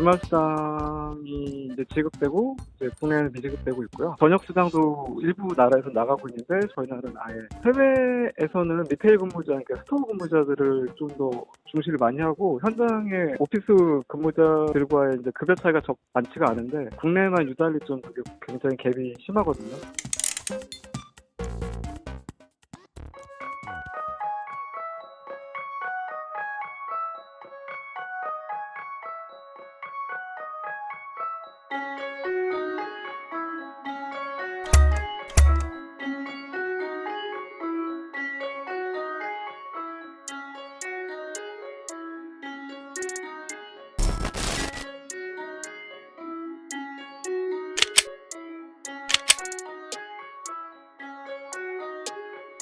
주말 수당이 이제 지급되고 이제 국내에는 미지급되고 있고요. 저녁 수당도 일부 나라에서 나가고 있는데 저희 나라는 아예 해외에서는 리테일 근무자, 그러니까 스토어 근무자들을 좀 더 중시를 많이 하고 현장에 오피스 근무자들과의 이제 급여 차이가 적 많지가 않은데 국내만 유달리 좀 그게 굉장히 갭이 심하거든요. Thank you.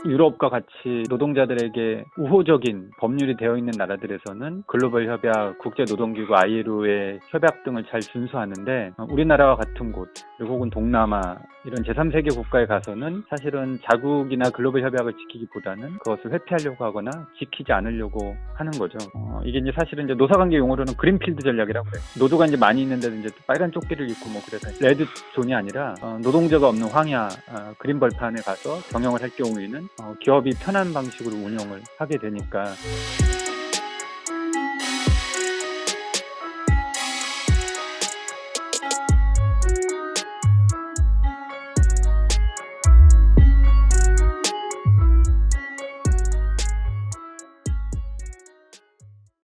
유럽과 같이 노동자들에게 우호적인 법률이 되어 있는 나라들에서는 글로벌 협약, 국제 노동기구 ILO의 협약 등을 잘 준수하는데 어, 우리나라와 같은 곳, 그리고 혹은 동남아 이런 제3세계 국가에 가서는 사실은 자국이나 글로벌 협약을 지키기보다는 그것을 회피하려고 하거나 지키지 않으려고 하는 거죠. 어, 이게 이제 사실은 이제 노사관계 용어로는 그린필드 전략이라고 그래요. 노조가 이제 많이 있는데도 이제 빨간 조끼를 입고 뭐 그래서 레드 존이 아니라 어, 노동자가 없는 황야 어, 그린 벌판에 가서 경영을 할 경우에는 어, 기업이 편한 방식으로 운영을 하게 되니까